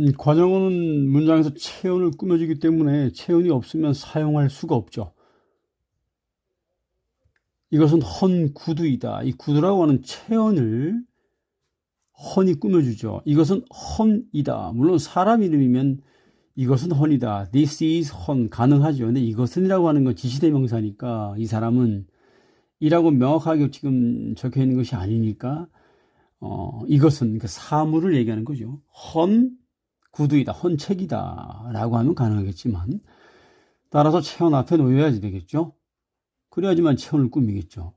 음, 관용어는 문장에서 체언을 꾸며주기 때문에 체언이 없으면 사용할 수가 없죠. 이것은 헌 구두이다. 이 구두라고 하는 체언을 헌이 꾸며주죠. 이것은 헌이다. 물론 사람 이름이면 이것은 헌이다. This is 헌 가능하죠. 근데 이것은이라고 하는 건 지시대명사니까 이 사람은 이라고 명확하게 지금 적혀 있는 것이 아니니까 어, 이것은 그 사물을 얘기하는 거죠. 헌 구두이다, 헌책이다 라고 하면 가능하겠지만 따라서 체온 앞에 놓여야지 되겠죠. 그래야지만 체온을 꾸미겠죠.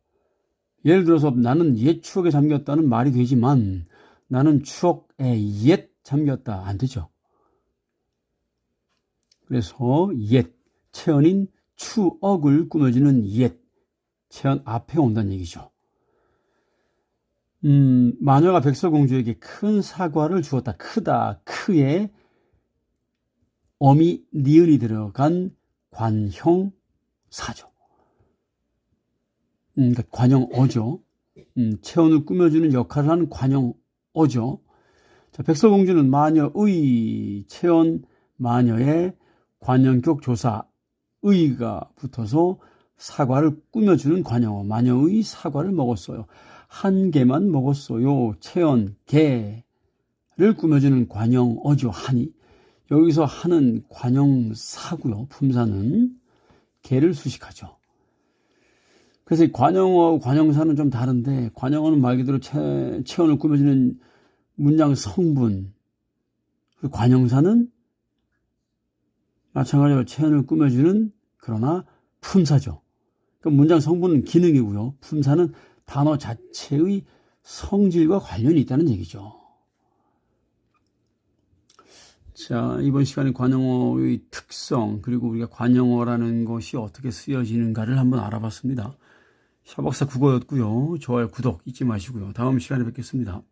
예를 들어서 나는 옛 추억에 잠겼다는 말이 되지만 나는 추억에 옛 잠겼다 안 되죠. 그래서 옛 체언인 추억을 꾸며주는 옛 체언 앞에 온다는 얘기죠. 음, 마녀가 백설공주에게 큰 사과를 주었다. 크다, 크에 어미 니은이 들어간 관형 사죠. 음, 그러니까 관형 어죠. 음, 체온을 꾸며주는 역할을 하는 관형 어죠. 자, 백설공주는 마녀의 체온 마녀의 관형격 조사 의가 붙어서 사과를 꾸며주는 관형어 마녀의 사과를 먹었어요. 한 개만 먹었어요. 체온 개를 꾸며주는 관형어죠. 한이 여기서 하는 관형사고요. 품사는 개를 수식하죠. 그래서 이 관형어, 관형사는 좀 다른데 관형어는 말 그대로 체, 체온을 꾸며주는 문장 성분 그 관형사는 마찬가지로 체온을 꾸며주는 그러나 품사죠. 그 문장 성분은 기능이고요. 품사는 단어 자체의 성질과 관련이 있다는 얘기죠. 자, 이번 시간에 관용어의 특성, 그리고 우리가 관용어라는 것이 어떻게 쓰여지는가를 한번 알아봤습니다. 샤박사 국어였고요. 좋아요, 구독 잊지 마시고요. 다음 시간에 뵙겠습니다.